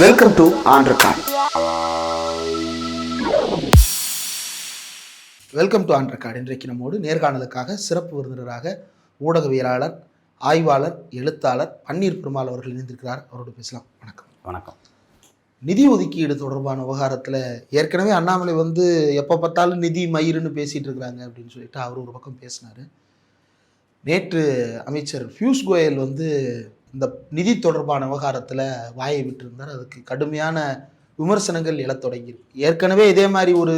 Welcome to record welcome to on record இன்றைக்கு நம்மோடு நேர்காணலுக்காக சிறப்பு விருந்தினராக ஊடகவியலாளர் ஆய்வாளர் எழுத்தாளர் பன்னீர் பெருமாள் அவர்கள் இணைந்திருக்கிறார். அவரோடு பேசலாம். வணக்கம். வணக்கம். நிதி ஒதுக்கீடு தொடர்பான விவகாரத்தில் ஏற்கனவே அண்ணாமலை வந்து எப்போ பார்த்தாலும் நிதி மயிருன்னு பேசிட்டு இருக்கிறாங்க அப்படின்னு சொல்லிட்டு அவர் ஒரு பக்கம் பேசினார். நேற்று அமைச்சர் பியூஷ் கோயல் வந்து இந்த நிதி தொடர்பான விவகாரத்தில் வாயை விட்டிருந்தார். அதுக்கு கடுமையான விமர்சனங்கள் எழத் தொடங்கியிருக்கு. ஏற்கனவே இதே மாதிரி ஒரு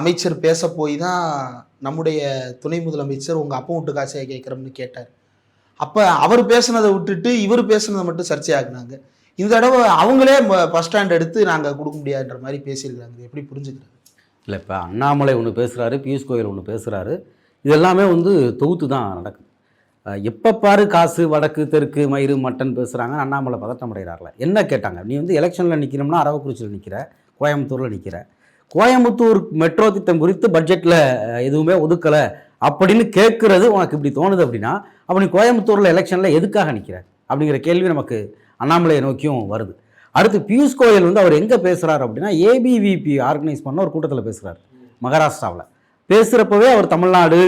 அமைச்சர் பேச போய் தான் நம்முடைய துணை முதலமைச்சர் உங்கள் அப்பா விட்டு காசையை கேட்குறோம்னு கேட்டார். அப்போ அவர் பேசுனதை விட்டுட்டு இவர் பேசுனதை மட்டும் சர்ச்சையாக்குனாங்க. இந்த தடவை அவங்களே ஃபஸ்ட் ஸ்டாண்ட் எடுத்து நாங்கள் கொடுக்க முடியாதுன்ற மாதிரி பேசியிருக்கிறாங்க. எப்படி புரிஞ்சுக்கிறது? இல்லை இப்போ அண்ணாமலை ஒன்று பேசுகிறாரு பியூஷ் கோயல் ஒன்று பேசுகிறாரு இது எல்லாமே வந்து தொகுத்து தான் நடக்குது. எப்போ பாரு காசு வடக்கு தெற்கு மயிறு மட்டன் பேசுகிறாங்க அண்ணாமலை பதட்டம் அடைகிறார்ல என்ன கேட்டாங்க? நீ வந்து எலெக்ஷனில் நிற்கணும்னா அரவக்குறிச்சியில் நிற்கிற கோயம்புத்தூரில் நிற்கிற கோயம்புத்தூர் மெட்ரோ திட்டம் குறித்து பட்ஜெட்டில் எதுவுமே ஒதுக்கலை அப்படின்னு கேட்குறது உனக்கு இப்படி தோணுது அப்படின்னா அப்போ நீ கோயம்புத்தூரில் எலெக்ஷனில் எதுக்காக நிற்கிற அப்படிங்கிற கேள்வி நமக்கு அண்ணாமலையை நோக்கியும் வருது. அடுத்து பியூஷ் கோயல் வந்து அவர் எங்கே பேசுகிறார் அப்படின்னா ஏபிவிபி ஆர்கனைஸ் பண்ண ஒரு கூட்டத்தில் பேசுகிறார் மகாராஷ்டிராவில். பேசுகிறப்பவே அவர் தமிழ்நாடு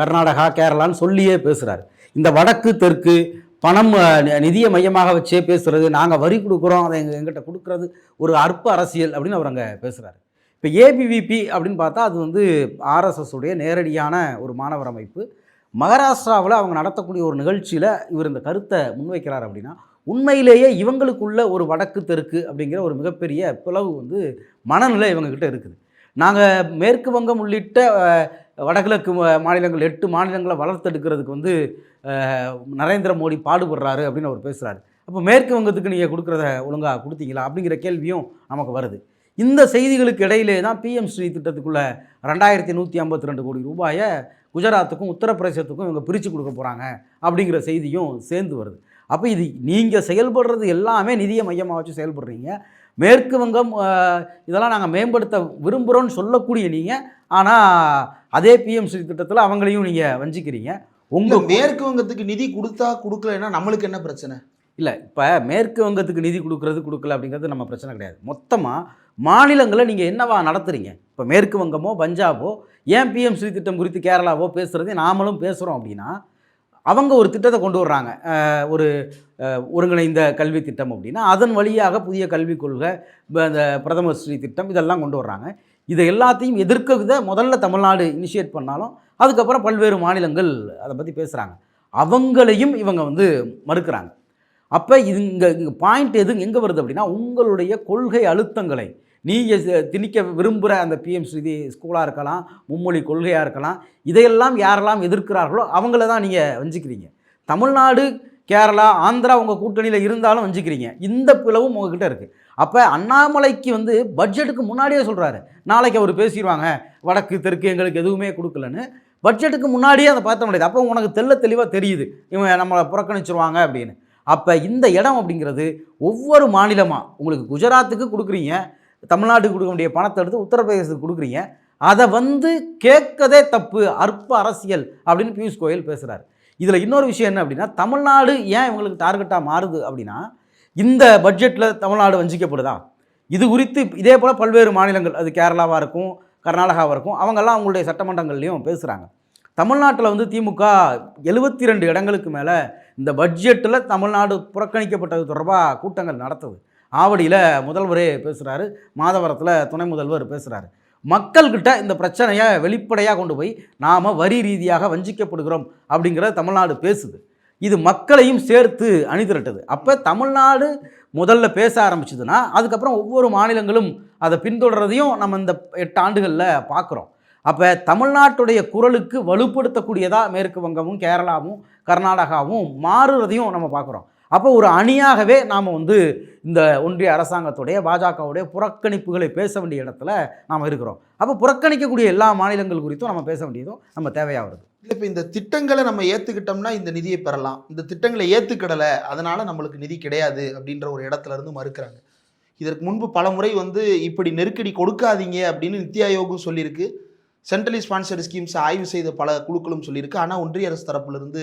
கர்நாடகா கேரளான்னு சொல்லியே பேசுகிறார் இந்த வடக்கு தெற்கு பணம் நி- நிதியை மையமாக வச்சே பேசுகிறது நாங்கள் வரி கொடுக்குறோம் அதை எங்கள் எங்கிட்ட கொடுக்குறது ஒரு அற்ப அரசியல் அப்படின்னு அவர் அங்கே பேசுகிறார் இப்போ ஏபிவிபி அப்படின்னு பார்த்தா அது வந்து ஆர்எஸ்எஸ் உடைய நேரடியான ஒரு மாணவர் அமைப்பு. மகாராஷ்டிராவில் அவங்க நடத்தக்கூடிய ஒரு நிகழ்ச்சியில் இவர் இந்த கருத்தை முன்வைக்கிறார் அப்படின்னா உண்மையிலேயே இவங்களுக்குள்ள ஒரு வடக்கு தெற்கு அப்படிங்கிற ஒரு மிகப்பெரிய பிளவு வந்து மனநிலை இவங்கக்கிட்ட இருக்குது. நாங்கள் மேற்கு வங்கம் உள்ளிட்ட வடகிழக்கு மாநிலங்கள் எட்டு மாநிலங்களை வளர்த்தெடுக்கிறதுக்கு வந்து நரேந்திர மோடி பாடுபடுறாரு அப்படின்னு அவர் பேசுகிறாரு அப்போ மேற்கு வங்கத்துக்கு நீங்கள் கொடுக்குறத ஒழுங்காக கொடுத்தீங்களா? அப்படிங்கிற கேள்வியும் நமக்கு வருது. இந்த செய்திகளுக்கு இடையிலே தான் பிஎம் ஸ்ரீ திட்டத்துக்குள்ளே ரெண்டாயிரத்தி நூற்றி ஐம்பத்தி ரெண்டு கோடி ரூபாயை குஜராத்துக்கும் உத்தரப்பிரதேசத்துக்கும் இவங்க பிரித்து கொடுக்க போகிறாங்க அப்படிங்கிற செய்தியும் சேர்ந்து வருது. அப்போ இது நீங்கள் செயல்படுறது எல்லாமே நிதியை மையமாக வச்சு செயல்படுறீங்க. மேற்கு வங்கம் இதெல்லாம் நாங்கள் மேம்படுத்த விரும்புகிறோன்னு சொல்லக்கூடிய நீங்கள் ஆனால் அதே பிஎம் ஸ்ரீ திட்டத்தில் அவங்களையும் நீங்கள் வஞ்சிக்கிறீங்க. உங்க உங்கள் மேற்கு வங்கத்துக்கு நிதி கொடுத்தா கொடுக்கலன்னா நம்மளுக்கு என்ன பிரச்சனை? இல்லை இப்போ மேற்கு வங்கத்துக்கு நிதி கொடுக்குறது கொடுக்கல அப்படிங்கிறது நம்ம பிரச்சனை கிடையாது. மொத்தமாக மாநிலங்களை நீங்கள் என்னவா நடத்துறீங்க? இப்போ மேற்கு வங்கமோ பஞ்சாபோ ஏன் பிஎம் ஸ்ரீ திட்டம் குறித்து கேரளாவோ பேசுகிறதே நாமளும் பேசுகிறோம் அப்படின்னா அவங்க ஒரு திட்டத்தை கொண்டு வர்றாங்க. ஒரு ஒருங்கிணைந்த கல்வி திட்டம் அப்படின்னா அதன் வழியாக புதிய கல்விக் கொள்கை இந்த பிரதமர் ஸ்ரீ திட்டம் இதெல்லாம் கொண்டு வர்றாங்க. இதை எல்லாத்தையும் எதிர்க்கிறத முதல்ல தமிழ்நாடு இனிஷியேட் பண்ணாலும் அதுக்கப்புறம் பல்வேறு மாநிலங்கள் அதை பற்றி பேசுகிறாங்க அவங்களையும் இவங்க வந்து மறுக்கிறாங்க. அப்போ இது இங்கே இங்கே பாயிண்ட் எது எங்கே வருது அப்படின்னா உங்களுடைய கொள்கை அழுத்தங்களை நீங்கள் திணிக்க விரும்புகிற அந்த பிஎம் ஸ்ரீதி ஸ்கூலாக இருக்கலாம் மும்மொழி கொள்கையாக இருக்கலாம் இதையெல்லாம் யாரெல்லாம் எதிர்க்கிறார்களோ அவங்கள தான் நீங்கள் வஞ்சிக்கிறீங்க. தமிழ்நாடு கேரளா ஆந்திரா உங்கள் கூட்டணியில் இருந்தாலும் வஞ்சிக்கிறீங்க. இந்த பிளவும் உங்ககிட்ட இருக்குது அப்போ அண்ணாமலைக்கு வந்து பட்ஜெட்டுக்கு முன்னாடியே சொல்கிறாரு நாளைக்கு அவர் பேசிடுவாங்க. வடக்கு தெற்கு எங்களுக்கு எதுவுமே கொடுக்கலன்னு. பட்ஜெட்டுக்கு முன்னாடியே அதை பார்த்த முடியாது அப்போ உனக்கு தெள்ள தெளிவாக தெரியுது. இவன் நம்மளை புறக்கணிச்சிருவாங்க அப்படின்னு. அப்போ இந்த இடம் அப்படிங்கிறது ஒவ்வொரு மாநிலமாக உங்களுக்கு குஜராத்துக்கு கொடுக்குறீங்க. தமிழ்நாட்டுக்கு கொடுக்க வேண்டிய பணத்தை எடுத்து உத்தரப்பிரதேசத்துக்கு கொடுக்குறீங்க. அதை வந்து கேட்கதே தப்பு. அற்ப அரசியல் அப்படின்னு பியூஷ் கோயல் பேசுகிறார் இதில் இன்னொரு விஷயம் என்ன அப்படின்னா தமிழ்நாடு ஏன் இவங்களுக்கு டார்கெட்டாக மாறுது அப்படின்னா இந்த பட்ஜெட்டில் தமிழ்நாடு வஞ்சிக்கப்படுதா? இது குறித்து இதே போல் பல்வேறு மாநிலங்கள் அது கேரளாவாக இருக்கும் கர்நாடகாவாக இருக்கும் அவங்கெல்லாம் அவங்களுடைய சட்டமன்றங்கள்லையும் பேசுகிறாங்க தமிழ்நாட்டில் வந்து திமுக எழுபத்தி ரெண்டு இடங்களுக்கு மேலே இந்த பட்ஜெட்டில் தமிழ்நாடு புறக்கணிக்கப்பட்டது தொடர்பாக கூட்டங்கள் நடத்துது. ஆவடியில் முதல்வரே பேசுகிறாரு மாதவரத்தில் துணை முதல்வர் பேசுகிறாரு மக்கள்கிட்ட இந்த பிரச்சனையை வெளிப்படையாக கொண்டு போய் நாம் வரி ரீதியாக வஞ்சிக்கப்படுகிறோம் அப்படிங்கிறத தமிழ்நாடு பேசுது. இது மக்களையும் சேர்த்து அணிதிரட்டது. அப்போ தமிழ்நாடு முதல்ல பேச ஆரம்பிச்சதுன்னா அதுக்கப்புறம் ஒவ்வொரு மாநிலங்களும் அதை பின்தொடர்றதையும் நம்ம இந்த எட்டு ஆண்டுகளில் பார்க்குறோம். அப்போ தமிழ்நாட்டுடைய குரலுக்கு வலுப்படுத்தக்கூடியதாக மேற்கு வங்கமும் கேரளாவும் கர்நாடகாவும் மாறுறதையும் நம்ம பார்க்குறோம். அப்போ ஒரு அணியாகவே நாம் வந்து இந்த ஒன்றிய அரசாங்கத்துடைய பாஜகவுடைய புறக்கணிப்புகளை பேச வேண்டிய இடத்துல நாம் இருக்கிறோம். அப்போ புறக்கணிக்கக்கூடிய எல்லா மாநிலங்கள் குறித்தும் நம்ம பேச வேண்டியதும் நம்ம தேவையாக வருது. இல்லை இப்போ இந்த திட்டங்களை நம்ம ஏற்றுக்கிட்டோம்னா இந்த நிதியை பெறலாம். இந்த திட்டங்களை ஏற்றுக்கிடலை அதனால் நம்மளுக்கு நிதி கிடையாது அப்படின்ற ஒரு இடத்துல இருந்து மறுக்கிறாங்க. இதற்கு முன்பு பல முறை வந்து இப்படி நெருக்கடி கொடுக்காதீங்க அப்படின்னு நித்தி ஆயோகும் சொல்லியிருக்கு. சென்ட்ரலி ஸ்பான்சர்டு ஸ்கீம்ஸ் ஆய்வு செய்த பல குழுக்களும் சொல்லியிருக்கு. ஆனால் ஒன்றிய அரசு தரப்பிலிருந்து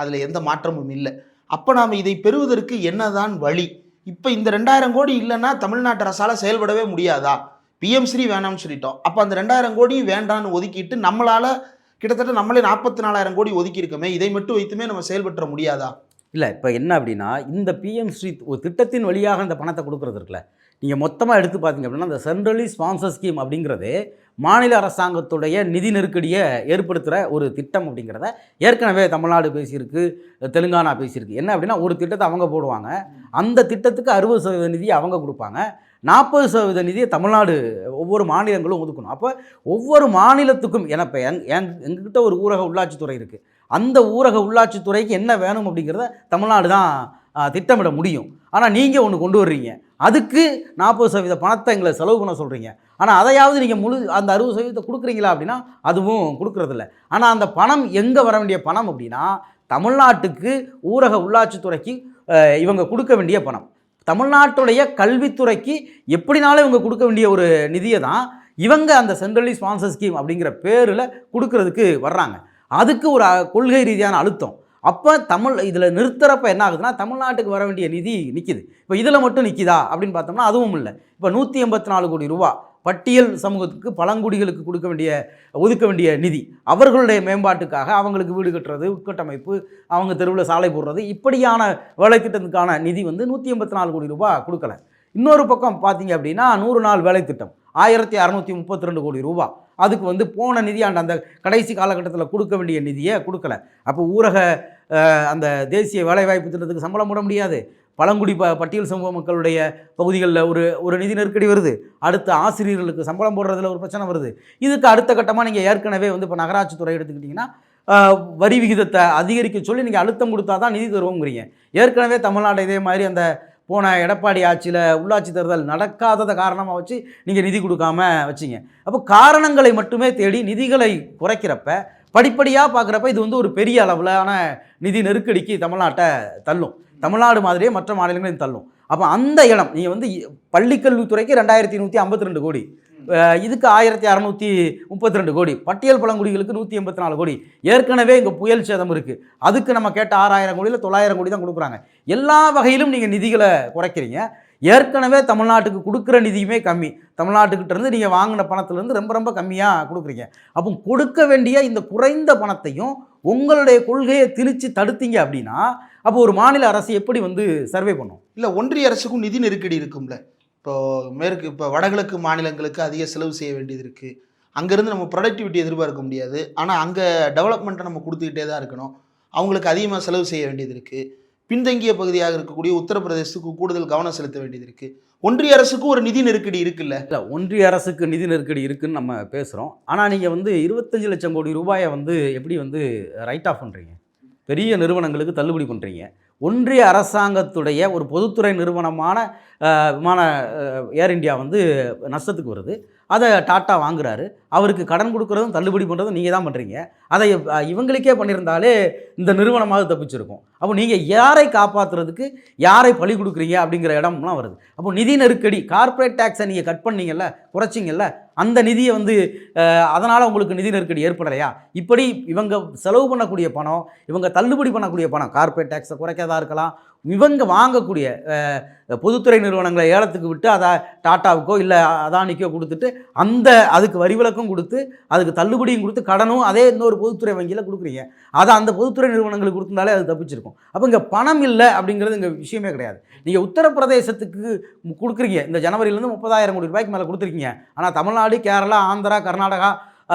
அதில் எந்த மாற்றமும் இல்லை. அப்போ நாம் இதை பெறுவதற்கு என்னதான் வழி? இப்போ இந்த ரெண்டாயிரம் கோடி இல்லைன்னா தமிழ்நாட்டு அரசால் செயல்படவே முடியாதா? பிஎம்ஸ்ரீ வேணாம்னு சொல்லிட்டோம். அப்போ அந்த ரெண்டாயிரம் கோடி வேண்டான்னு ஒதுக்கிட்டு நம்மளால் கிட்டத்தட்ட நம்மளே நாற்பத்தி நாலாயிரம் கோடி ஒதுக்கி இருக்கோமே இதை மட்டும் வைத்துமே நம்ம செயல்பற்ற முடியாதா? இல்லை இப்போ என்ன அப்படின்னா இந்த பிஎம் ஸ்ரீ ஒரு திட்டத்தின் வழியாக அந்த பணத்தை கொடுக்குறது இருக்குல்ல. நீங்கள் மொத்தமாக எடுத்து பார்த்தீங்க அப்படின்னா அந்த சென்ட்ரலி ஸ்பான்சர் ஸ்கீம் அப்படிங்கிறது மாநில அரசாங்கத்துடைய நிதி நெருக்கடியை ஏற்படுத்துகிற ஒரு திட்டம் அப்படிங்கிறத ஏற்கனவே தமிழ்நாடு பேசியிருக்கு தெலுங்கானா பேசியிருக்கு. என்ன அப்படின்னா ஒரு திட்டத்தை அவங்க போடுவாங்க. அந்த திட்டத்துக்கு அறுபது சதவீத நிதி அவங்க கொடுப்பாங்க. நாற்பது சதவீத நிதியை தமிழ்நாடு ஒவ்வொரு மாநிலங்களும் ஒதுக்கணும். அப்போ ஒவ்வொரு மாநிலத்துக்கும் ஏன்னா இப்போ எங் எங் எங்ககிட்ட ஒரு ஊரக உள்ளாட்சித்துறை இருக்குது அந்த ஊரக உள்ளாட்சித்துறைக்கு என்ன வேணும் அப்படிங்கிறத தமிழ்நாடு தான் திட்டமிட முடியும். ஆனால் நீங்கள் ஒன்று கொண்டு வர்றீங்க. அதுக்கு நாற்பது சதவீத பணத்தை எங்களை செலவு பண்ண சொல்கிறீங்க ஆனால் அதையாவது நீங்கள் முழு அந்த அறுபது சதவீதத்தை கொடுக்குறீங்களா அப்படின்னா அதுவும் கொடுக்குறதில்ல. ஆனால் அந்த பணம் எங்கே வர வேண்டிய பணம் அப்படின்னா தமிழ்நாட்டுக்கு ஊரக உள்ளாட்சித்துறைக்கு இவங்க கொடுக்க வேண்டிய பணம். தமிழ்நாட்டுடைய கல்வித்துறைக்கு எப்படினாலும் இவங்க கொடுக்க வேண்டிய ஒரு நிதியை தான் இவங்க அந்த சென்ட்ரலி ஸ்பான்சர் ஸ்கீம் அப்படிங்கிற பேரில் கொடுக்கறதுக்கு வர்றாங்க. அதுக்கு ஒரு கொள்கை ரீதியான அழுத்தம். அப்போ தமிழ் இதில் நிறுத்துறப்ப என்ன ஆகுதுன்னா தமிழ்நாட்டுக்கு வர வேண்டிய நிதி நிற்கிது இப்போ இதில் மட்டும் நிற்கிதா அப்படின்னு பார்த்தோம்னா அதுவும் இல்லை. இப்போ நூற்றி எண்பத்தி நாலு கோடி ரூபா பட்டியல் சமூகத்துக்கு பழங்குடிகளுக்கு கொடுக்க வேண்டிய ஒதுக்க வேண்டிய நிதி. அவர்களுடைய மேம்பாட்டுக்காக அவங்களுக்கு வீடு கட்டுறது உட்கட்டமைப்பு அவங்க தெருவில் சாலை போடுறது இப்படியான வேலைத்திட்டத்துக்கான நிதி வந்து நூற்றி எண்பத்தி நாலு கோடி ரூபாய் கொடுக்கல. இன்னொரு பக்கம் பார்த்தீங்க அப்படின்னா நூறு நாள் வேலைத்திட்டம் ஆயிரத்தி அறநூற்றி முப்பத்தி ரெண்டு கோடி ரூபா. அதுக்கு வந்து போன நிதியாண்டு அந்த கடைசி காலகட்டத்தில் கொடுக்க வேண்டிய நிதியை கொடுக்கல. அப்போ ஊரக அந்த தேசிய வேலைவாய்ப்பு திட்டத்துக்கு சம்பளம் போட முடியாது. பழங்குடி ப பட்டியல் சமூக மக்களுடைய பகுதிகளில் ஒரு ஒரு நிதி நெருக்கடி வருது. அடுத்த ஆசிரியர்களுக்கு சம்பளம் போடுறதுல ஒரு பிரச்சனை வருது. இதுக்கு அடுத்த கட்டமாக நீங்கள் ஏற்கனவே வந்து இப்போ நகராட்சி துறை எடுத்துக்கிட்டிங்கன்னா வரி விகிதத்தை அதிகரிக்க சொல்லி நீங்கள் அழுத்தம் கொடுத்தா தான் நிதி தருவோங்கிறீங்க. ஏற்கனவே தமிழ்நாடு இதே மாதிரி அந்த போன எடப்பாடி ஆட்சியில் உள்ளாட்சி தேர்தல் நடக்காததை காரணமாக வச்சு நீங்கள் நிதி கொடுக்காம வச்சிங்க. அப்போ காரணங்களை மட்டுமே தேடி நிதிகளை குறைக்கிறப்ப படிப்படியாக பார்க்குறப்ப இது வந்து ஒரு பெரிய அளவிலான நிதி நெருக்கடிக்கு தமிழ்நாட்டை தள்ளும். தமிழ்நாடு மாதிரியே மற்ற மாநிலங்களையும் தள்ளும். அப்போ அந்த இடம் நீங்கள் வந்து பள்ளிக்கல்வித்துறைக்கு ரெண்டாயிரத்தி நூற்றி ஐம்பத்தி ரெண்டு கோடி. இதுக்கு ஆயிரத்தி அறநூற்றி முப்பத்தி ரெண்டு கோடி. பட்டியல் பழங்குடிகளுக்கு நூற்றி எண்பத்தி நாலு கோடி. ஏற்கனவே இங்கே புயல் சேதம் இருக்குது அதுக்கு நம்ம கேட்ட ஆறாயிரம் கோடியில் தொள்ளாயிரம் கோடி தான் கொடுக்குறாங்க. எல்லா வகையிலும் நீங்கள் நிதிகளை குறைக்கிறீங்க. ஏற்கனவே தமிழ்நாட்டுக்கு கொடுக்குற நிதியுமே கம்மி. தமிழ்நாட்டுக்கிட்டேருந்து நீங்கள் வாங்கின பணத்துலேருந்து ரொம்ப ரொம்ப கம்மியாக கொடுக்குறீங்க. அப்போ கொடுக்க வேண்டிய இந்த குறைந்த பணத்தையும் உங்களுடைய கொள்கையை திணிச்சு தடுத்தீங்க அப்படின்னா அப்போ ஒரு மாநில அரசு எப்படி வந்து சர்வே பண்ணும்? இல்லை ஒன்றிய அரசுக்கும் நிதி நெருக்கடி இருக்கும்ல. இப்போ மேற்கு இப்போ வடகிழக்கு மாநிலங்களுக்கு அதிக செலவு செய்ய வேண்டியது இருக்குது அங்கேருந்து நம்ம ப்ரொடக்டிவிட்டி எதிர்பார்க்க முடியாது. ஆனால் அங்கே டெவலப்மெண்ட்டை நம்ம கொடுத்துக்கிட்டே தான் இருக்கணும். அவங்களுக்கு அதிகமாக செலவு செய்ய வேண்டியது இருக்குது பின்தங்கிய பகுதியாக இருக்கக்கூடிய உத்தரப்பிரதேசத்துக்கு கூடுதல் கவனம் செலுத்த வேண்டியது இருக்குது ஒன்றிய அரசுக்கும் ஒரு நிதி நெருக்கடி இருக்குல்ல? இல்லை ஒன்றிய அரசுக்கு நிதி நெருக்கடி இருக்குன்னு நம்ம பேசுகிறோம் ஆனால் நீங்கள் வந்து இருபத்தஞ்சு லட்சம் கோடி ரூபாயை வந்து எப்படி வந்து ரைட் ஆஃப் பண்ணுறீங்க பெரிய நிறுவனங்களுக்கு தள்ளுபடி பண்ணுறீங்க ஒன்றிய அரசாங்கத்துடைய ஒரு பொதுத்துறை நிறுவனமான விமான ஏர் இந்தியா வந்து நஷ்டத்துக்கு வருது. அதை டாட்டா வாங்குறாரு. அவருக்கு கடன் கொடுக்குறதும் தள்ளுபடி பண்ணுறதும் நீங்கள் தான் பண்ணுறீங்க அதை இவங்களுக்கே பண்ணியிருந்தாலே இந்த நிறுவனமாக தப்பிச்சிருக்கும். அப்போ நீங்கள் யாரை காப்பாற்றுறதுக்கு யாரை பழி கொடுக்குறீங்க அப்படிங்கிற இடம்லாம் வருது. அப்போ நிதி நெருக்கடி கார்ப்பரேட் டேக்ஸை நீங்கள் கட் பண்ணீங்கல்ல குறைச்சிங்கல்ல அந்த நிதியை வந்து அதனால் உங்களுக்கு நிதி நெருக்கடி ஏற்படலையா? இப்படி இவங்க செலவு பண்ணக்கூடிய பணம் இவங்க தள்ளுபடி பண்ணக்கூடிய பணம் கார்ப்பரேட் டேக்ஸை குறைக்கிறதா இருக்கலாம் இவங்க வாங்கக்கூடிய பொதுத்துறை நிறுவனங்களை ஏலத்துக்கு விட்டு அதை டாட்டாவுக்கோ இல்லை அதானிக்கோ கொடுத்துட்டு அந்த அதுக்கு வரிவிலக்கும் கொடுத்து அதுக்கு தள்ளுபடியும் கொடுத்து கடனும் அதே இன்னொரு பொதுத்துறை வங்கியில் கொடுக்குறீங்க. அதை அந்த பொதுத்துறை நிறுவனங்களுக்கு கொடுத்துருந்தாலே அது தப்பிச்சிருக்கும். அப்போ இங்கே பணம் இல்லை அப்படிங்கிறது இங்கே விஷயமே கிடையாது. நீங்கள் உத்தரப்பிரதேசத்துக்கு கொடுக்குறீங்க. இந்த ஜனவரியிலேருந்து முப்பதாயிரம் கோடி ரூபாய்க்கு மேலே கொடுத்துருக்கீங்க. ஆனால் தமிழ்நாடு கேரளா ஆந்திரா கர்நாடகா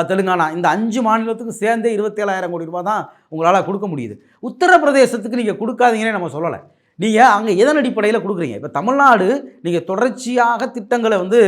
தெலுங்கானா இந்த அஞ்சு மாநிலத்துக்கும் சேர்ந்தே இருபத்தேழாயிரம் கோடி ரூபாய் தான் உங்களால் கொடுக்க முடியுது. உத்தரப்பிரதேசத்துக்கு நீங்கள் கொடுக்காதீங்கன்னே நம்ம சொல்லலை. நீங்கள் அங்கே எதன் அடிப்படையில் கொடுக்குறீங்க? இப்போ தமிழ்நாடு நீங்கள் தொடர்ச்சியாக திட்டங்களை வந்து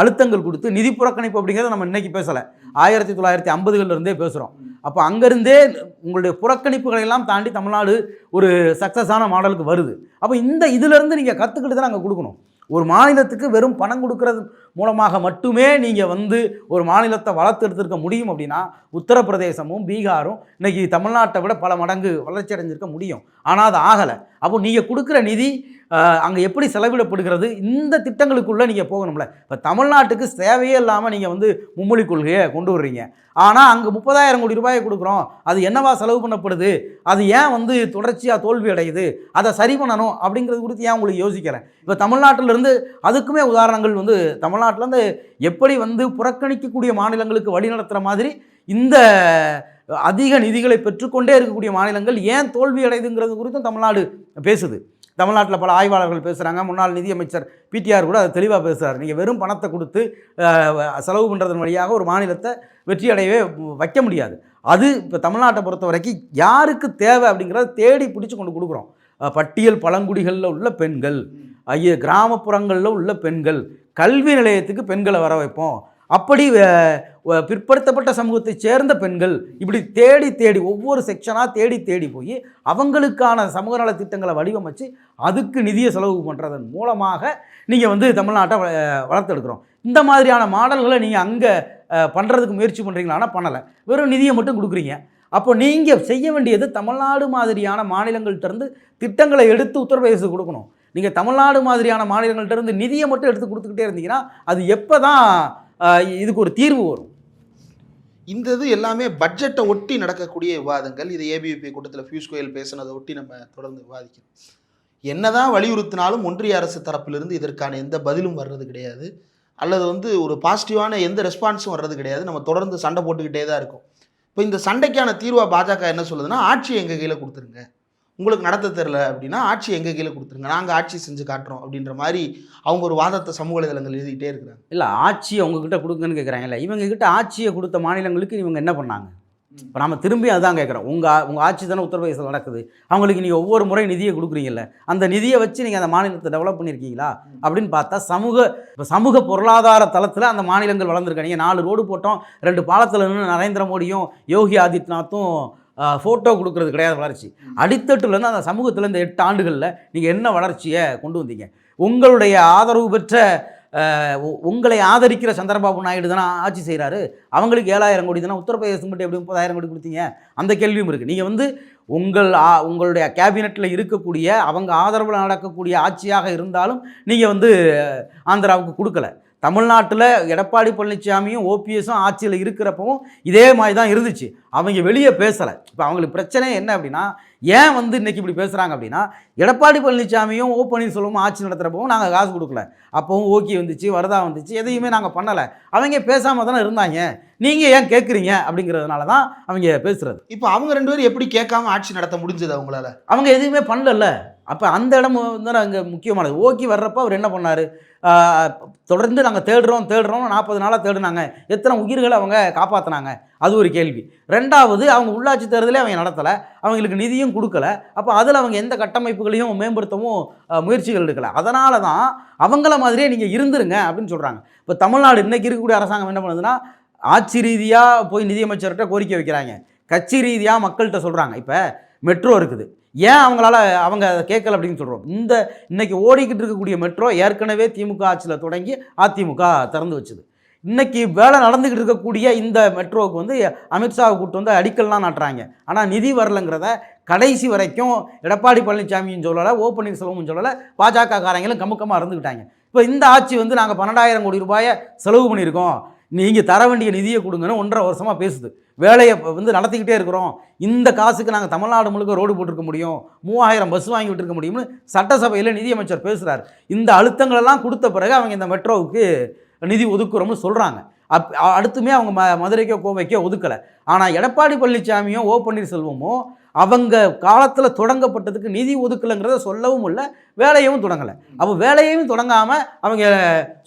அழுத்தங்கள் கொடுத்து நிதி புறக்கணிப்பு அப்படிங்கிறத நம்ம இன்றைக்கி பேசலை. ஆயிரத்தி தொள்ளாயிரத்தி ஐம்பதுகள்லேருந்தே பேசுகிறோம் அப்போ அங்கேருந்தே உங்களுடைய புறக்கணிப்புகளை எல்லாம் தாண்டி தமிழ்நாடு ஒரு சக்ஸஸான மாடலுக்கு வருது. அப்போ இந்த இதிலேருந்து நீங்கள் கற்றுக்கிட்டு தான் நாங்கள் கொடுக்கணும்? ஒரு மாநிலத்துக்கு வெறும் பணம் கொடுக்கறது மூலமாக மட்டுமே நீங்கள் வந்து ஒரு மாநிலத்தை வளர்த்தெடுத்திருக்க முடியும் அப்படின்னா உத்தரப்பிரதேசமும் பீகாரும் இன்றைக்கி தமிழ்நாட்டை விட பல மடங்கு வளர்ச்சி அடைஞ்சிருக்க முடியும். ஆனால் அது ஆகலை. அப்போ நீங்கள் கொடுக்குற நிதி அங்கே எப்படி செலவிடப்படுகிறது? இந்த திட்டங்களுக்குள்ளே நீங்கள் போகணும்ல. இப்போ தமிழ்நாட்டுக்கு சேவையே இல்லாமல் நீங்கள் வந்து மும்மொழி கொள்கையை கொண்டு வர்றீங்க. ஆனால் அங்கே முப்பதாயிரம் கோடி ரூபாயை கொடுக்குறோம். அது என்னவா செலவு பண்ணப்படுது? அது ஏன் வந்து தொடர்ச்சியாக தோல்வி அடையுது அதை சரி பண்ணணும் அப்படிங்கிறது குறித்து ஏன் உங்களுக்கு யோசிக்கிறேன்? இப்போ தமிழ்நாட்டிலிருந்து அதுக்குமே உதாரணங்கள் வந்து தமிழ்நாட்டிலேருந்து எப்படி வந்து புறக்கணிக்கக்கூடிய மாநிலங்களுக்கு வழி நடத்துகிற மாதிரி இந்த அதிக நிதிகளை பெற்றுக்கொண்டே இருக்கக்கூடிய மாநிலங்கள் ஏன் தோல்வி அடையுதுங்கிறது குறித்தும் தமிழ்நாடு பேசுது. தமிழ்நாட்டில் பல ஆய்வாளர்கள் பேசுகிறாங்க முன்னாள் நிதியமைச்சர் பிடிஆர் கூட அதை தெளிவாக பேசுகிறார் நீங்கள் வெறும் பணத்தை கொடுத்து செலவு பண்ணுறதன் வழியாக ஒரு மாநிலத்தை வெற்றி அடையவே வைக்க முடியாது. அது இப்போ தமிழ்நாட்டை பொறுத்த வரைக்கும் யாருக்கு தேவை அப்படிங்கிறத தேடி பிடிச்சி கொண்டு கொடுக்குறோம். பட்டியல் பழங்குடிகளில் உள்ள பெண்கள் ஐய கிராமப்புறங்களில் உள்ள பெண்கள் கல்வி நிலையத்துக்கு பெண்களை வர வைப்போம். அப்படி பிற்படுத்தப்பட்ட சமூகத்தைச் சேர்ந்த பெண்கள் இப்படி தேடி தேடி ஒவ்வொரு செக்ஷனாக தேடி தேடி போய் அவங்களுக்கான சமூக நல திட்டங்களை வடிவமைச்சு அதுக்கு நிதியை செலவு பண்ணுறதன் மூலமாக நீங்கள் வந்து தமிழ்நாட்டை வ- வளர்த்தெடுக்கிறோம். இந்த மாதிரியான மாடல்களை நீங்கள் அங்கே பண்ணுறதுக்கு முயற்சி பண்ணுறீங்களான்னா பண்ணலை. வெறும் நிதியை மட்டும் கொடுக்குறீங்க. அப்போ நீங்கள் செய்ய வேண்டியது தமிழ்நாடு மாதிரியான மாநிலங்கள்கிட்டருந்து திட்டங்களை எடுத்து உத்தரப்பிரதேசத்துக்கு கொடுக்கணும். நீங்கள் தமிழ்நாடு மாதிரியான மாநிலங்கள்கிட்ட இருந்து நிதியை மட்டும் எடுத்து கொடுத்துக்கிட்டே இருந்தீங்கன்னா அது எப்போ தான் இதுக்கு ஒரு தீர்வு வரும். இந்த இது எல்லாமே பட்ஜெட்டை ஒட்டி நடக்கக்கூடிய விவாதங்கள். இது ஏபிவிபி கூட்டத்தில் பியூஷ் கோயல் பேசுனதை ஒட்டி நம்ம தொடர்ந்து விவாதிக்கிறோம். என்னதான் வலியுறுத்தினாலும் ஒன்றிய அரசு தரப்பிலிருந்து இதற்கான எந்த பதிலும் வர்றது கிடையாது. அல்லது வந்து ஒரு பாசிட்டிவான எந்த ரெஸ்பான்ஸும் வர்றது கிடையாது. நம்ம தொடர்ந்து சண்டை போட்டுக்கிட்டே தான் இருக்கும். இப்போ இந்த சண்டைக்கான தீர்வா பாஜக என்ன சொல்லுதுன்னா ஆட்சி எங்கள் கையில் கொடுத்துருங்க. உங்களுக்கு நடத்த தெரில அப்படின்னா ஆட்சி எங்கள் கையில் கொடுத்துருங்க. நாங்கள் ஆட்சி செஞ்சு காட்டுறோம் அப்படின்ற மாதிரி அவங்க ஒரு வாதத்தை சமூக வலைதளங்கள் எழுதிக்கிட்டே இருக்கிறாங்க. இல்லை ஆட்சியை உங்ககிட்ட கொடுங்கன்னு கேட்குறாங்கல்ல இவங்க கிட்ட ஆட்சியை கொடுத்த மாநிலங்களுக்கு இவங்க என்ன பண்ணாங்க? இப்போ நம்ம திரும்பி அதுதான் கேட்குறோம் உங்கள் உங்கள் ஆட்சி தானே உத்தரப்பிரதேசத்தில் நடக்குது. அவங்களுக்கு நீங்கள் ஒவ்வொரு முறை நிதியை கொடுக்குறீங்கல்ல. அந்த நிதியை வச்சு நீங்கள் அந்த மாநிலத்தை டெவலப் பண்ணியிருக்கீங்களா? அப்படின்னு பார்த்தா சமூக இப்போ சமூக பொருளாதார தளத்தில் அந்த மாநிலங்கள் வளர்ந்துருக்காங்க. நாலு ரோடு போட்டோம் ரெண்டு பாலத்தில் நின்று நரேந்திர மோடியும் யோகி ஆதித்யநாத்தும் ஃபோட்டோ கொடுக்கறது கிடையாது வளர்ச்சி. அடித்தட்டுலேருந்து அந்த சமூகத்தில் இந்த எட்டு ஆண்டுகளில் நீங்கள் என்ன வளர்ச்சியை கொண்டு வந்தீங்க? உங்களுடைய ஆதரவு பெற்ற உங்களை ஆதரிக்கிற சந்திரபாபு நாயுடு தானே ஆட்சி செய்கிறாரு அவங்களுக்கு ஏழாயிரம் கோடி தானே உத்தரப்பிரதேசம் மட்டும் எப்படி முப்பதாயிரம் கோடி கொடுத்தீங்க? அந்த கேள்வியும் இருக்குது நீங்கள் வந்து உங்கள் ஆ- உங்களுடைய கேபினெட்டில் இருக்கக்கூடிய அவங்க ஆதரவில் நடக்கக்கூடிய ஆட்சியாக இருந்தாலும் நீங்கள் வந்து ஆந்திராவுக்கு கொடுக்கல. தமிழ்நாட்டில் எடப்பாடி பழனிசாமியும் ஓபிஎஸும் ஆட்சியில் இருக்கிறப்பவும் இதே மாதிரி தான் இருந்துச்சு. அவங்க வெளியே பேசலை. இப்போ அவங்களுக்கு பிரச்சனை என்ன அப்படின்னா ஏன் வந்து இன்னைக்கு இப்படி பேசுகிறாங்க அப்படின்னா எடப்பாடி பழனிசாமியும் ஓ பன்னீர்செல்வமும் ஆட்சி நடத்துகிறப்பவும் நாங்கள் காசு கொடுக்கல. அப்போவும் ஓகே வந்துச்சு வரதா வந்துச்சு எதையுமே நாங்கள் பண்ணலை. அவங்க பேசாமல் தானே இருந்தாங்க. நீங்கள் ஏன் கேட்குறீங்க அப்படிங்கிறதுனால தான் அவங்க பேசுகிறது இப்போ அவங்க ரெண்டு பேரும் எப்படி கேட்காம ஆட்சி நடத்த முடிஞ்சது அவங்களால? அவங்க எதுவுமே பண்ணலல்ல. அப்போ அந்த இடம் வந்து அங்கே முக்கியமானது. ஓகே வர்றப்ப அவர் என்ன பண்ணார்? தொடர்ந்து நாங்கள் தேடுறோம் தேடுறோம். நாற்பது நாளாக தேடினாங்க. எத்தனை உயிர்களை அவங்க காப்பாற்றினாங்க அது ஒரு கேள்வி. ரெண்டாவது அவங்க உள்ளாட்சி தேர்தலே அவங்க நடத்தலை. அவங்களுக்கு நிதியும் கொடுக்கல. அப்போ அதில் அவங்க எந்த கட்டமைப்புகளையும் மேம்படுத்தவும் முயற்சிகள் எடுக்கலை. அதனால தான் அவங்கள மாதிரியே நீங்கள் இருந்துருங்க அப்படின்னு சொல்கிறாங்க இப்போ தமிழ்நாடு இன்றைக்கி இருக்கக்கூடிய அரசாங்கம் என்ன பண்ணுதுன்னா ஆட்சி ரீதியாக போய் நிதியமைச்சர்கிட்ட கோரிக்கை வைக்கிறாங்க. கட்சி ரீதியாக மக்கள்கிட்ட சொல்கிறாங்க இப்போ மெட்ரோ இருக்குது. ஏன் அவங்களால அவங்க அதை கேட்கல அப்படின்னு சொல்கிறோம் இந்த இன்றைக்கி ஓடிக்கிட்டு இருக்கக்கூடிய மெட்ரோ ஏற்கனவே திமுக ஆட்சியில் தொடங்கி அதிமுக திறந்து வச்சுது. இன்றைக்கி வேலை நடந்துக்கிட்டு இருக்கக்கூடிய இந்த மெட்ரோவுக்கு வந்து அமித்ஷாவை கூப்பிட்டு வந்து அடிக்கல்லாம் நாட்டுறாங்க. ஆனால் நிதி வரலங்கிறத கடைசி வரைக்கும் எடப்பாடி பழனிசாமியும் சொல்லலை ஓ பன்னீர்செல்வமும் சொல்லலை பாஜக காரங்களும் கமுக்கமாக இருந்துக்கிட்டாங்க இப்போ இந்த ஆட்சி வந்து நாங்கள் பன்னெண்டாயிரம் கோடி ரூபாயை செலவு பண்ணியிருக்கோம். நீங்கள் தர வேண்டிய நிதியை கொடுங்கன்னு ஒன்றரை வருஷமாக பேசுது. வேலையை வந்து நடத்திக்கிட்டே இருக்கிறோம். இந்த காசுக்கு நாங்கள் தமிழ்நாடு முழுக்க ரோடு போட்டிருக்க முடியும். மூவாயிரம் பஸ் வாங்கி விட்டுருக்க முடியும்னு சட்டசபையில் நிதியமைச்சர் பேசுகிறார் இந்த அழுத்தங்களெல்லாம் கொடுத்த பிறகு அவங்க இந்த மெட்ரோவுக்கு நிதி ஒதுக்குறோம்னு சொல்கிறாங்க அப் அடுத்துமே அவங்க ம மதுரைக்கோ கோவைக்கோ ஒதுக்கலை. ஆனால் எடப்பாடி பழனிசாமியும் ஓ பன்னீர்செல்வமோ அவங்க காலத்தில் தொடங்கப்பட்டதுக்கு நிதி ஒதுக்கலைங்கிறத சொல்லவும் இல்லை வேலையும் தொடங்கலை. அப்போ வேலையையும் தொடங்காமல் அவங்க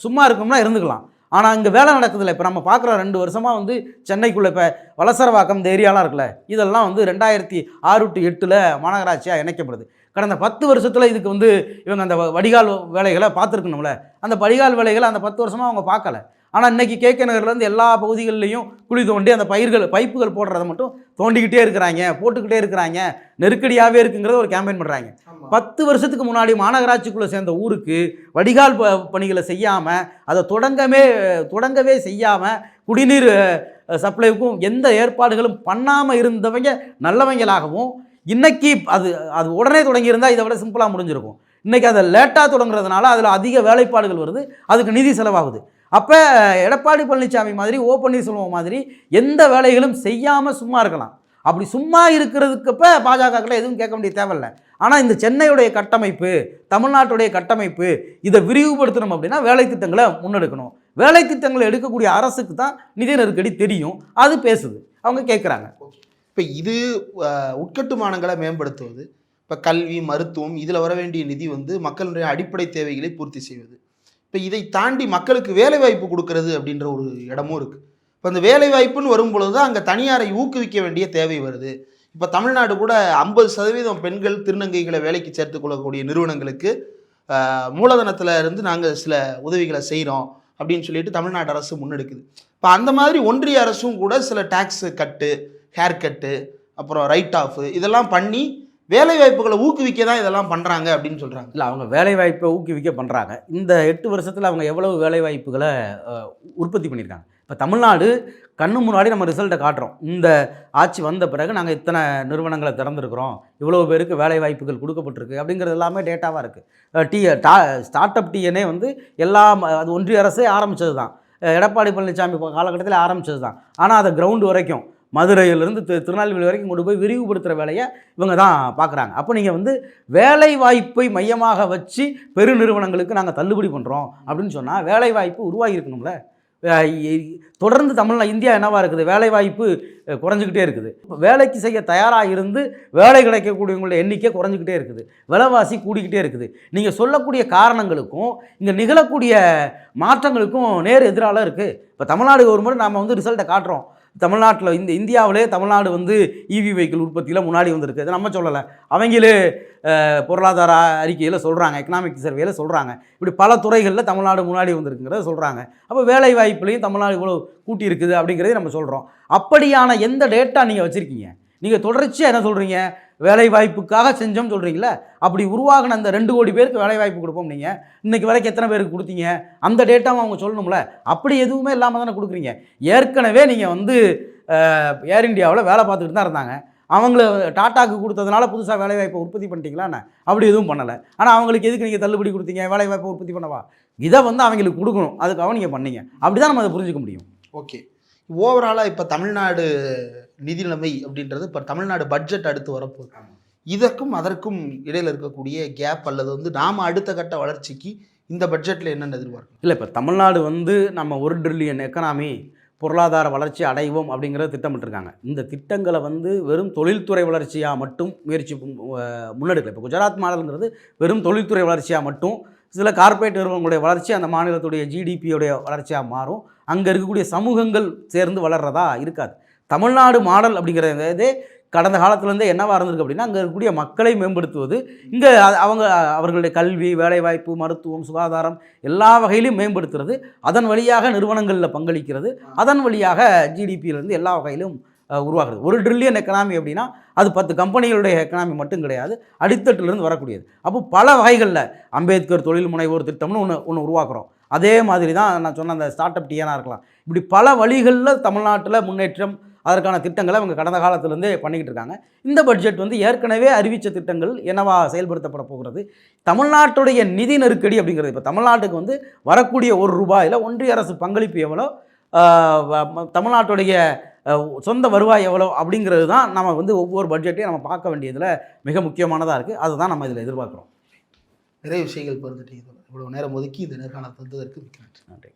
சும்மா இருக்கோம்னா இருந்துக்கலாம். ஆனால் இங்கே வேலை நடக்குதுல்ல. இப்போ நம்ம பார்க்குற ரெண்டு வருஷமாக வந்து சென்னைக்குள்ளே இப்போ வலசரவாக்கம் இந்த ஏரியாலாம் இருக்குல்ல. இதெல்லாம் வந்து ரெண்டாயிரத்தி ஆறு டு எட்டில் மாநகராட்சியாக இணைக்கப்படுது. கடந்த பத்து வருஷத்தில் இதுக்கு வந்து இவங்க அந்த வ- வடிகால் வேலைகளை பார்த்துருக்கணும்ல. அந்த வடிகால் வேலைகளை அந்த பத்து வருஷமாக அவங்க பார்க்கல. ஆனால் இன்னைக்கு கேகே நகர்லேருந்து எல்லா பகுதிகளிலையும் குழி தோண்டி அந்த பயிர்கள் பைப்புகள் போடுறதை மட்டும் தோண்டிக்கிட்டே இருக்கிறாங்க போட்டுக்கிட்டே இருக்கிறாங்க நெருக்கடியாகவே இருக்குங்கிறத ஒரு கேம்பெயின் பண்ணுறாங்க பத்து வருஷத்துக்கு முன்னாடி மாநகராட்சிக்குள்ளே சேர்ந்த ஊருக்கு வடிகால் ப பணிகளை செய்யாமல் அதை தொடங்கவே தொடங்கவே செய்யாமல் குடிநீர் சப்ளைக்கும் எந்த ஏற்பாடுகளும் பண்ணாமல் இருந்தவங்க நல்லவங்களாகவும் இன்னைக்கு அது அது உடனே தொடங்கியிருந்தால் இதை விட சிம்பிளாக முடிஞ்சிருக்கும். இன்னைக்கு அதை லேட்டாக தொடங்குறதுனால அதில் அதிக வேலைப்பாடுகள் வருது அதுக்கு நிதி செலவாகுது. அப்போ எடப்பாடி பழனிசாமி மாதிரி ஓ பன்னீர்செல்வம் மாதிரி எந்த வேலைகளும் செய்யாமல் சும்மா இருக்கலாம். அப்படி சும்மா இருக்கிறதுக்கப்ப பாஜகக்கில் எதுவும் கேட்க வேண்டிய தேவையில்லை. ஆனால் இந்த சென்னையுடைய கட்டமைப்பு தமிழ்நாட்டுடைய கட்டமைப்பு இதை விரிவுபடுத்தணும் அப்படின்னா வேலை திட்டங்களை முன்னெடுக்கணும். வேலை திட்டங்களை எடுக்கக்கூடிய அரசுக்கு தான் நிதி நெருக்கடி தெரியும். அது பேசுது. அவங்க கேட்குறாங்க இப்போ இது உட்கட்டுமானங்களை மேம்படுத்துவது இப்போ கல்வி மருத்துவம் இதில் வர வேண்டிய நிதி வந்து மக்களுடைய அடிப்படை தேவைகளை பூர்த்தி செய்வது. இப்போ இதை தாண்டி மக்களுக்கு வேலை வாய்ப்பு கொடுக்கறது அப்படின்ற ஒரு இடமும் இருக்குது இப்போ அந்த வேலை வாய்ப்புன்னு வரும் பொழுது தான் அங்கே தனியாரை ஊக்குவிக்க வேண்டிய தேவை வருது. இப்போ தமிழ்நாடு கூட ஐம்பது சதவீதம் பெண்கள் திருநங்கைகளை வேலைக்கு சேர்த்து கொள்ளக்கூடிய நிறுவனங்களுக்கு மூலதனத்தில் இருந்து நாங்கள் சில உதவிகளை செய்கிறோம் அப்படின்னு சொல்லிட்டு தமிழ்நாடு அரசு முன்னெடுக்குது. இப்போ அந்த மாதிரி ஒன்றிய அரசும் கூட சில டேக்ஸு கட்டு ஹேர் கட்டு அப்புறம் ரைட் ஆஃப் இதெல்லாம் பண்ணி வேலை வாய்ப்புகளை ஊக்குவிக்க தான் இதெல்லாம் பண்ணுறாங்க அப்படின்னு சொல்கிறாங்க இல்லை அவங்க வேலைவாய்ப்பை ஊக்குவிக்க பண்ணுறாங்க இந்த எட்டு வருஷத்தில் அவங்க எவ்வளவு வேலைவாய்ப்புகளை வாய்ப்புகளை உற்பத்தி பண்ணியிருக்காங்க. இப்போ தமிழ்நாடு கண்ணு முன்னாடி நம்ம ரிசல்ட்டை காட்டுறோம். இந்த ஆட்சி வந்த பிறகு நாங்கள் இத்தனை நிறுவனங்களை திறந்துருக்குறோம். இவ்வளோ பேருக்கு வேலை வாய்ப்புகள் கொடுக்கப்பட்டிருக்கு அப்படிங்கிறது எல்லாமே டேட்டாவாக இருக்குது டி டா ஸ்டார்ட் அப் டிஎனே வந்து எல்லா அது ஒன்றிய அரசே ஆரம்பித்தது தான் எடப்பாடி பழனிசாமி காலகட்டத்தில் ஆரம்பித்தது தான் ஆனால் அதை கிரவுண்டு வரைக்கும். மதுரையிலிருந்து திருநெல்வேலி வரைக்கும் கொண்டு போய் விரிவுபடுத்துகிற வேலையை இவங்க தான் பார்க்குறாங்க. அப்போ நீங்கள் வந்து வேலை வாய்ப்பை மையமாக வச்சு பெருநிறுவனங்களுக்கு நாங்கள் தள்ளுபடி பண்ணுறோம் அப்படின்னு சொன்னால் வேலை வாய்ப்பு உருவாகி இருக்கணும்ல தொடர்ந்து தமிழ்நா இந்தியா என்னவாக இருக்குது? வேலை வாய்ப்பு குறைஞ்சிக்கிட்டே இருக்குது. வேலைக்கு செய்ய தயாராக இருந்து வேலை கிடைக்கக்கூடியவங்களோட எண்ணிக்கை குறைஞ்சிக்கிட்டே இருக்குது. விலைவாசி கூடிக்கிட்டே இருக்குது. நீங்கள் சொல்லக்கூடிய காரணங்களுக்கும் இங்கே நிகழக்கூடிய மாற்றங்களுக்கும் நேர் எதிரால இருக்குது இப்போ தமிழ்நாடு கவர்மெண்ட் நாம் வந்து ரிசல்ட்டை காட்டுறோம். தமிழ்நாட்டில் இந்த இந்தியாவிலே தமிழ்நாடு வந்து இவி வெஹிக்கிள் உற்பத்தியில் முன்னாடி வந்திருக்கு. அதை நம்ம சொல்லலை. அவங்களே பொருளாதார அறிக்கையில் சொல்கிறாங்க எக்கனாமிக் சர்வேல சொல்கிறாங்க இப்படி பல துறைகளில் தமிழ்நாடு முன்னாடி வந்திருக்குங்கிறத சொல்கிறாங்க அப்போ வேலை வாய்ப்புலையும் தமிழ்நாடு இவ்வளோ கூட்டி இருக்குது அப்படிங்கிறதையும் நம்ம சொல்கிறோம் அப்படியான எந்த டேட்டா நீங்கள் வச்சுருக்கீங்க? நீங்கள் தொடர்ச்சியாக என்ன சொல்கிறீங்க வேலை வாய்ப்புக்காக செஞ்சோம்னு சொல்கிறீங்களே அப்படி உருவாகின அந்த ரெண்டு கோடி பேருக்கு வேலை வாய்ப்பு கொடுப்போம் நீங்கள் இன்னைக்கு வரைக்கும் எத்தனை பேருக்கு கொடுத்தீங்க? அந்த டேட்டாவும் அவங்க சொல்லணும்ல. அப்படி எதுவுமே இல்லாமல் தானே கொடுக்குறீங்க. ஏற்கனவே நீங்கள் வந்து ஏர் இந்தியாவில் வேலை பார்த்துக்கிட்டு தான் இருந்தாங்க. அவங்கள டாட்டாக்கு கொடுத்ததுனால புதுசாக வேலைவாய்ப்பை உற்பத்தி பண்ணிட்டீங்களா அப்படி எதுவும் பண்ணலை. ஆனால் அவங்களுக்கு எதுக்கு நீங்கள் தள்ளுபடி கொடுத்தீங்க? வேலைவாய்ப்பை உற்பத்தி பண்ணவா? இதை வந்து அவங்களுக்கு கொடுக்கணும். அதுக்காக நீங்கள் பண்ணீங்க. அப்படி தான் நம்ம அதை புரிஞ்சுக்க முடியும். ஓகே. ஓவராலாக இப்போ தமிழ்நாடு நிதி நிலைமை அப்படின்றது இப்போ தமிழ்நாடு பட்ஜெட் அடுத்து வரப்போகுது. இதற்கும் அதற்கும் இடையில் இருக்கக்கூடிய கேப் அல்லது வந்து நாம் அடுத்த கட்ட வளர்ச்சிக்கு இந்த பட்ஜெட்டில் என்னென்ன எதிர்பார்க்கணும்? இல்லை இப்போ தமிழ்நாடு வந்து நம்ம ஒரு ட்ரில்லியன் எக்கனாமி பொருளாதார வளர்ச்சி அடைவோம் அப்படிங்கிறத திட்டமிட்டிருக்காங்க. இந்த திட்டங்களை வந்து வெறும் தொழில்துறை வளர்ச்சியாக மட்டும் முயற்சி முன்னெடுக்கல. இப்போ குஜராத் மாடலுங்கிறது வெறும் தொழில்துறை வளர்ச்சியாக மட்டும் சில கார்ப்பரேட் நிறுவனங்களுடைய வளர்ச்சி அந்த மாநிலத்துடைய ஜிடிபியோடைய வளர்ச்சியாக மாறும். அங்கே இருக்கக்கூடிய சமூகங்கள் சேர்ந்து வளர்றதா இருக்காது. தமிழ்நாடு மாடல் அப்படிங்கிறது கடந்த காலத்துலேருந்தே என்னவாக இருந்திருக்கு அப்படின்னா அங்கே இருக்கக்கூடிய மக்களை மேம்படுத்துவது. இங்கே அவங்க அவர்களுடைய கல்வி வேலைவாய்ப்பு மருத்துவம் சுகாதாரம் எல்லா வகையிலும் மேம்படுத்துறது. அதன் வழியாக நிறுவனங்களில் பங்களிக்கிறது. அதன் வழியாக ஜிடிபியிலேருந்து எல்லா வகையிலும் உருவாகிறது. ஒரு ட்ரில்லியன் எக்கனாமி அப்படின்னா அது பத்து கம்பெனிகளுடைய எக்கனாமி மட்டும் கிடையாது. அடித்தட்டிலிருந்து வரக்கூடியது. அப்போ பல வகைகளில் அம்பேத்கர் தொழில் முனைவோர் திட்டம்னு ஒன்று ஒன்று உருவாக்குறோம். அதே மாதிரி தான் நான் சொன்ன அந்த ஸ்டார்ட் அப் டீனாக இருக்கலாம். இப்படி பல வழிகளில் தமிழ்நாட்டில் முன்னேற்றம் அதற்கான திட்டங்களை அவங்க கடந்த காலத்திலேருந்தே பண்ணிக்கிட்டு இருக்காங்க. இந்த பட்ஜெட் வந்து ஏற்கனவே அறிவித்த திட்டங்கள் என்னவா செயல்படுத்தப்பட போகிறது? தமிழ்நாட்டுடைய நிதி நெருக்கடி அப்படிங்கிறது இப்போ தமிழ்நாட்டுக்கு வந்து வரக்கூடிய ஒரு ரூபாயில் ஒன்றிய அரசு பங்களிப்பு எவ்வளோ தமிழ்நாட்டுடைய சொந்த வருவாய் எவ்வளோ அப்படிங்கிறது தான் நம்ம வந்து ஒவ்வொரு பட்ஜெட்டையும் நம்ம பார்க்க வேண்டியதில் மிக முக்கியமானதாக இருக்குது அதுதான் நம்ம இதில் எதிர்பார்க்குறோம். நிறைய விஷயங்கள் பகிர்ந்துட்டீங்க இவ்வளோ நேரம் ஒதுக்கி இந்த நேர்காணல் தந்ததற்கு மிக்க நன்றி. நன்றி.